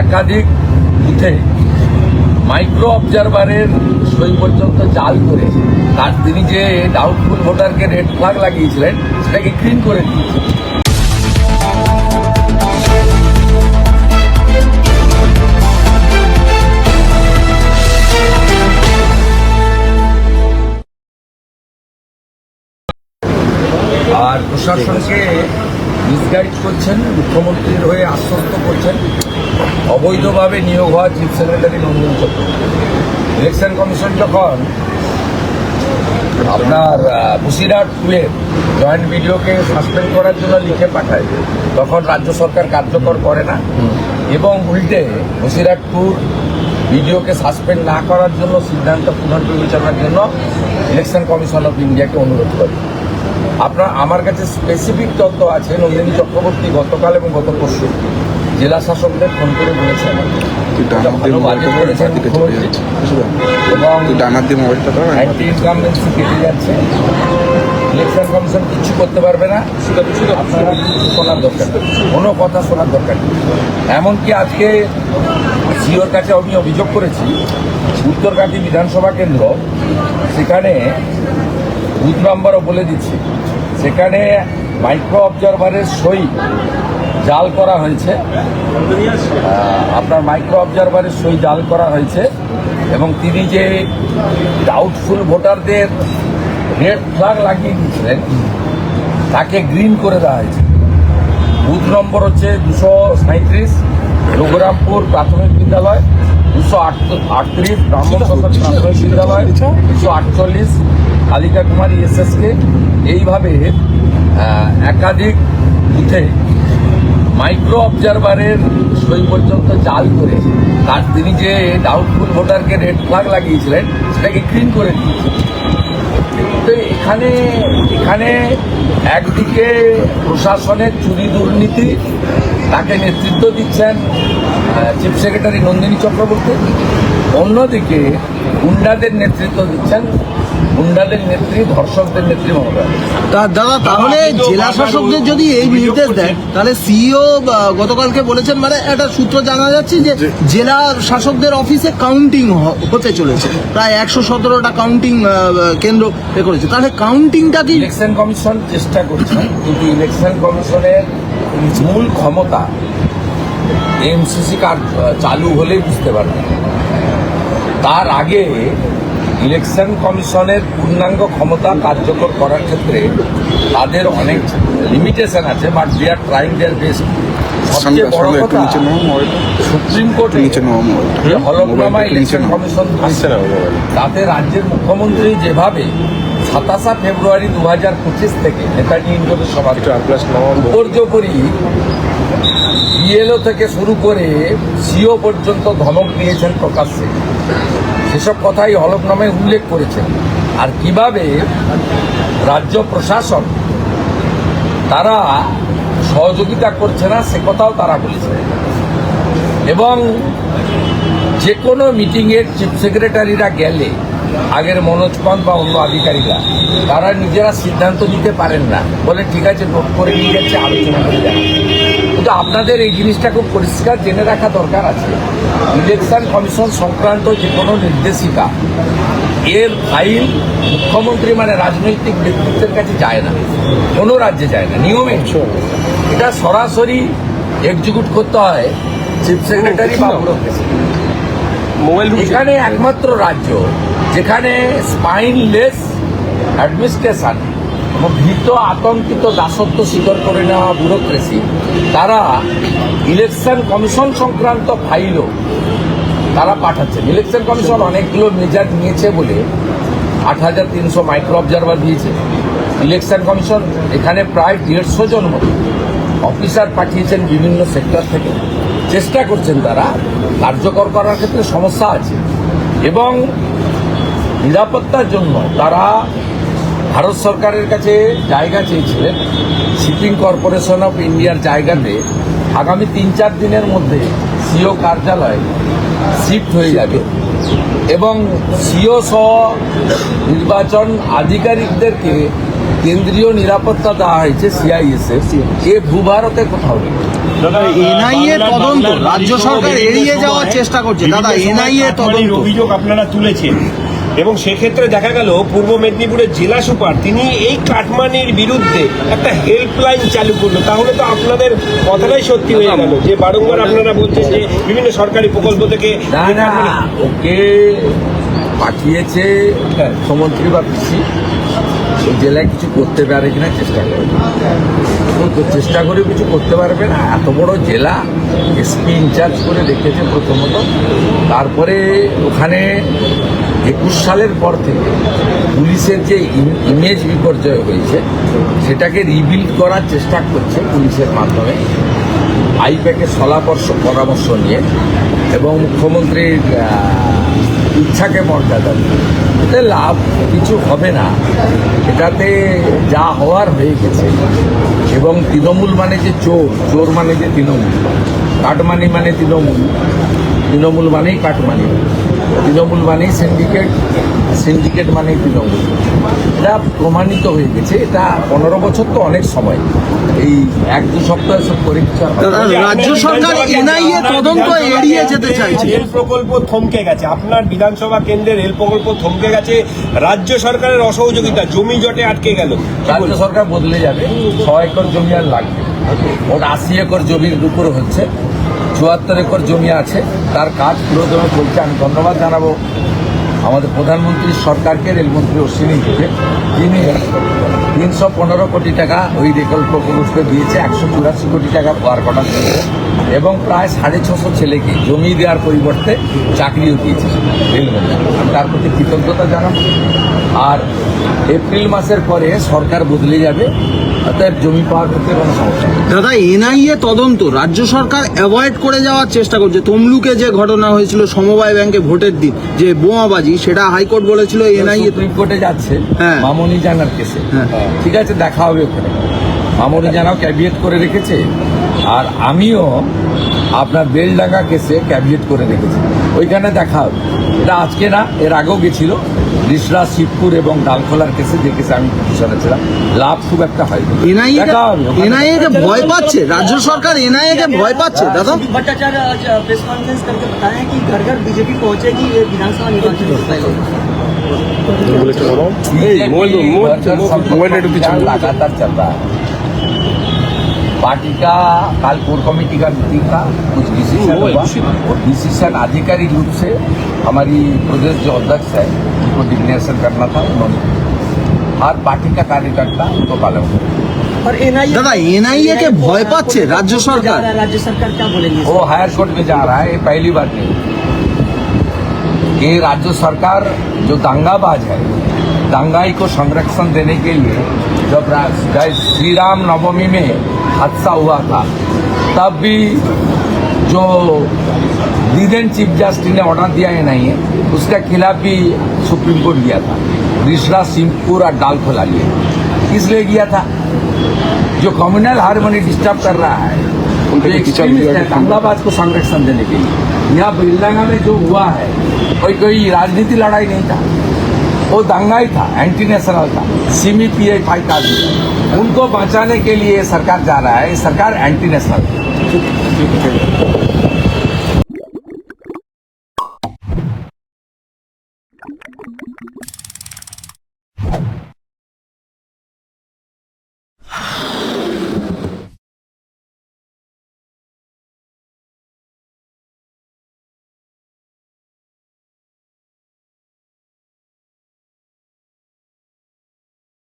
একাধিক বুথে মাইক্রো অবজারভারের সই পর্যন্ত জাল করে তার তিনি যে ডাউটফুল ভোটারকে রেড ফ্ল্যাগ লাগিয়েছিলেন, সেটাকে ক্লিন করে দিয়েছিলেন। আর প্রশাসনকে মিসগাইড করছেন, মুখ্যমন্ত্রীর হয়ে আশ্বস্ত করছেন, অবৈধভাবে নিয়োগ হওয়া chief secretary Nandan Chakraborty election commission যখন আপনার বসিরহাট টুয়ের জয়েন্ট ভিডিওকে সাসপেন্ড করার জন্য লিখে পাঠায়, তখন রাজ্য সরকার কার্যকর করে না। এবং উল্টে বসিরহাট টুর ভিডিওকে সাসপেন্ড না করার জন্য সিদ্ধান্ত পুনর্বিবেচনার জন্য ইলেকশন কমিশন অফ ইন্ডিয়াকে অনুরোধ করে। আপনার আমার কাছে স্পেসিফিক তথ্য আছে নন্দিনী চক্রবর্তী গতকাল এবং গত পরশু। জেলা শাসকদের ফোন করে বলেছেন অ্যান্টি ইনকামবেন্সি কেটে যাচ্ছে। ইলেকশন কমিশন কিছু করতে পারবে না। আপনারা কিছু শোনার দরকার। কোনো কথা শোনার দরকার নেই। এমনকি আজকে সিওর কাছে আমি অভিযোগ করেছি উত্তরকাঠি বিধানসভা কেন্দ্র সেখানে বুথ নম্বরও বলে দিচ্ছি। সেখানে মাইক্রো অবজারভারের সই জাল করা হয়েছে। আপনার মাইক্রো অবজারভারের সই জাল করা হয়েছে এবং তিনি যে ডাউটফুল ভোটারদের রেড ফ্ল্যাগ লাগিয়ে দিয়েছিলেন তাকে গ্রিন করে দেওয়া হয়েছে। বুথ নম্বর হচ্ছে দুশো সাঁত্রিশ রঘুরামপুর প্রাথমিক বিদ্যালয় দুশো আটত্রিশ ব্রাহ্মণ প্রাথমিক বিদ্যালয় দুশো আটচল্লিশ কালিকা কুমারী এসএসকে এইভাবে একাধিক বুথে মাইক্রো অবজারভারের সই পর্যন্ত জাল করে, তার তিনি যে ডাউটফুল ভোটারকে রেড ফ্ল্যাগ লাগিয়েছিলেন, সেটাকে ক্লিন করে দিয়েছে তো এখানে এখানে একদিকে প্রশাসনের চুরি দুর্নীতি, তাকে নেতৃত্ব দিচ্ছেন চিফ সেক্রেটারি নন্দিনী চক্রবর্তী। অন্যদিকে গুন্ডাদের নেতৃত্ব দিচ্ছেন গুন্ডাদের নেত্রী ধর্ষকদের নেত্রী মমতা তা দাদা তাহলে জেলা শাসকদের যদি এই নির্দেশ দেন তাহলে সিইও গতকালকে বলেছেন মানে একটা সূত্র জানা যাচ্ছে যে জেলা শাসকদের অফিসে কাউন্টিং হতে চলেছে। প্রায় একশো সতেরোটা কাউন্টিং কেন্দ্র এ করেছে। তাহলে কাউন্টিংটা কি? ইলেকশন কমিশন চেষ্টা করছেন কিন্তু ইলেকশন কমিশনের মূল ক্ষমতা এমসিসি কার্ড চালু হলেই বুঝতে পারবেন। তার আগে ইলেকশন কমিশনের পূর্ণাঙ্গ ক্ষমতা কার্যকর করার ক্ষেত্রে তাদের অনেক লিমিটেশন আছে but they are trying their best supreme কোর্টে হলফনামা ইলেকশন কমিশন তাতে রাজ্যের মুখ্যমন্ত্রী যেভাবে সাতাশা ফেব্রুয়ারি দু হাজার পঁচিশ থেকে নেতাজি ইন্ডোরের সভা উপর্যপরি বিএলও থেকে শুরু করে সিও পর্যন্ত ধমক দিয়েছেন প্রকাশ্যে। সেসব কথাই হলফনামায় উল্লেখ করেছেন। আর কীভাবে রাজ্য প্রশাসন তারা সহযোগিতা করছে না, সে কথাও তারা বলেছে। এবং যে কোনো মিটিংয়ের চিফ সেক্রেটারিরা গেলে, আগের মনোজ পান্ত বা অন্য আধিকারিকরা, তারা নিজেরা সিদ্ধান্ত নিতে পারেন না। বলে ঠিক আছে, নোট করে নিয়ে যাচ্ছে আলোচনা করে যাচ্ছে কিন্তু আপনাদের এই জিনিসটা খুব পরিষ্কার জেনে রাখা দরকার আছে। ইলেকশন কমিশন সংক্রান্ত যে কোনো নির্দেশিকা এর ফাইল মুখ্যমন্ত্রী মানে রাজনৈতিক ব্যক্তিত্বের কাছে যায় না কোনো রাজ্যে যায় না নিয়মে। এটা সরাসরি এক্সিকিউট করতে হয় চিফ সেক্রেটারি বা ব্যুরোক্রেসি এখানে একমাত্র রাজ্য যেখানে স্পাইনলেস অ্যাডমিনিস্ট্রেশন ভীত, আতঙ্কিত, দাসত্ব স্বীকার করে নেওয়া ব্যুরোক্রেসি, তারা ইলেকশন কমিশন সংক্রান্ত ফাইলও তারা পাঠাচ্ছেন। ইলেকশন কমিশন অনেকগুলো মেজার নিয়েছে বলে আট হাজার তিনশো মাইক্রো অবজারভার দিয়েছে। ইলেকশন কমিশন এখানে প্রায় দেড়শো জন মতো অফিসার পাঠিয়েছেন বিভিন্ন সেক্টর থেকে। চেষ্টা করছেন তারা কার্যকর করার ক্ষেত্রে সমস্যা আছে এবং নিরাপত্তার জন্য তারা ভারত সরকারের কাছে জায়গা চেয়েছিলেন শিপিং কর্পোরেশন অফ ইন্ডিয়ার জায়গাতে আগামী তিন চার দিনের মধ্যে সিও কার্যালয় শিফট হয়ে যাবে এবং সিও সহ নির্বাচন আধিকারিকদেরকে কেন্দ্রীয় নিরাপত্তা দেওয়া হয়েছে সিআইএসএফ এ ভূভারতে কোথাও নেই। এনআইএ তদন্ত রাজ্য সরকার এড়িয়ে যাওয়ার চেষ্টা করছে। দাদা এনআইএ তদন্ত। অভিযোগ আপনারা তুলেছেন। এবং সেক্ষেত্রে দেখা গেল পূর্ব মেদিনীপুরের জেলা সুপার তিনি এই কাটমানির বিরুদ্ধে একটা হেল্পলাইন চালু করল। তাহলে তো আপনাদের কথাটাই সত্যি হয়ে গেল যে বারংবার আপনারা বলছেন যে বিভিন্ন সরকারি প্রকল্প থেকে না না ওকে পাঠিয়েছে মুখ্যমন্ত্রী বা পিসি। ওই জেলায় কিছু করতে পারে কিনা চেষ্টা করে। তো চেষ্টা করে কিছু করতে পারবে না। এত বড় জেলা এসপি ইনচার্জ করে রেখেছে প্রথমত। তারপরে ওখানে একুশ সালের পর থেকে পুলিশের যে ইম- ইমেজ বিপর্যয় হয়েছে, সেটাকে রিবিল্ড করার চেষ্টা করছে পুলিশের মাধ্যমে। আইপ্যাকে সলাপর্শ পরামর্শ নিয়ে এবং মুখ্যমন্ত্রীর ইচ্ছাকে মর্যাদা এতে লাভ কিছু হবে না। এটাতে যা হওয়ার হয়ে গেছে। এবং তৃণমূল মানে যে চোর চোর মানে যে তৃণমূল। কাটমানি মানে তৃণমূল। তৃণমূল মানেই কাটমানি। তৃণমূল মানেই সিন্ডিকেট সিন্ডিকেট মানেই তৃণমূল। এটা প্রমাণিত হয়ে গেছে এটা পনেরো বছর তো অনেক সময়। এই এক দু সপ্তাহ সব। দাদা, রাজ্য সরকার এনআইএ তদন্ত এড়িয়ে যেতে চাইছে। রেল প্রকল্প থমকে গেছে। আপনার বিধানসভা কেন্দ্রের রেল প্রকল্প থমকে গেছে। রাজ্য সরকারের অসহযোগিতা জমি জটে আটকে গেল। রাজ্য সরকার বদলে যাবে। ছ একর জমি আর লাগবে। ওর আশি একর জমির উপর হচ্ছে। চুয়াত্তর একর জমি আছে, তার কাজ পুরোদমে চলছে। আমি ধন্যবাদ জানাব আমাদের প্রধানমন্ত্রী সরকারকে, রেলমন্ত্রী অশ্বিনী থেকে তিনি তিনশো পনেরো কোটি টাকা ওই রেকল প্রকল্পে দিয়েছে একশো চুরাশি কোটি টাকা পার কটা দিয়েছে এবং প্রায় সাড়ে ছশো ছেলেকে জমি দেওয়ার পরিবর্তে চাকরিও দিয়েছে আমি তার প্রতি কৃতজ্ঞতা জানাব। আর এপ্রিল মাসের পরে সরকার বদলে যাবে অতএব জমি পাওয়ার ক্ষেত্রে কোনো সমস্যা দাদা এনআইএ তদন্ত রাজ্য সরকার অ্যাভয়েড করে যাওয়ার চেষ্টা করছে। তমলুকে যে ঘটনা হয়েছিল সমবায় ব্যাংকে ভোটের দিন যে বোমাবাজি সেটা হাইকোর্ট বলেছিল এনআইএ সুপ্রিম কোর্টে যাচ্ছে হ্যাঁ। মামনি জানার কেসে। হ্যাঁ। ঠিক আছে দেখা হবে ওখানে মামনি জানাও ক্যাবিয়েট করে রেখেছে আর আমিও আপনার বেলডাঙ্গা কেসে ক্যাবিয়েট করে রেখেছি ওইখানে দেখা হবে এটা আজকে না এর আগেও গেছিল রিসরা শিবপুর এবং ডালখোলার কেসে যে কেসে আমি পিটিশনে ছিলাম লাভ খুব একটা হয়নি এনআইএ দেখা হবে ওখানে। এনআইএ কে ভয় পাচ্ছে রাজ্য সরকার এনআইএ কে ভয় পাচ্ছে দাদা संदीप भट्टाचार्य आज प्रेस कॉन्फ्रेंस करके बताया कि घर घर बीजेपी पहुंचेगी ये विधानसभा निर्वाचन এগুলো একটু করো এই মোবাইল মোবাইল একটু পিছনে লাগাতার চল। रहा है पार्टी का काल कोर कमेटी का मीटिंग का कुछ डिसीजन हुआ और डिसीजन आधिकारिक रूप से हमारी प्रदेश जो अध्यक्ष है उनको डिग्नेशन करना था उन्होंने আর পার্টি কা কার্যকর্তা তো পালন দাদা এনআইএ কে ভয় পাচ্ছে? রাজ্য সরকার। রাজ্য সরকার ও হায়ার কোর্ট মে যা রা হ্যাঁ পহলি বার নেই। ये राज्य सरकार जो दंगाबाज है दंगाई को संरक्षण देने के लिए जब जय श्री राम नवमी में हादसा हुआ था तब भी जो लीडन चीफ जस्टिस ने ऑर्डर दिया है नहीं है उसके खिलाफ भी सुप्रीम कोर्ट गया था। रिश्रा सिंहपुर और डालखोला लिए इसलिए गया था। जो कम्युनल हारमोनी डिस्टर्ब कर रहा है उनके है। दंगाबाज को संरक्षण देने के लिए। यहाँ बिरलांगा में जो हुआ है कोई कोई राजनीति लड़ाई नहीं था। वो दंगा ही था। एंटी नेशनल था सीमी पी आई फाइव का उनको बचाने के लिए सरकार जा रहा है। सरकार एंटी नेशनल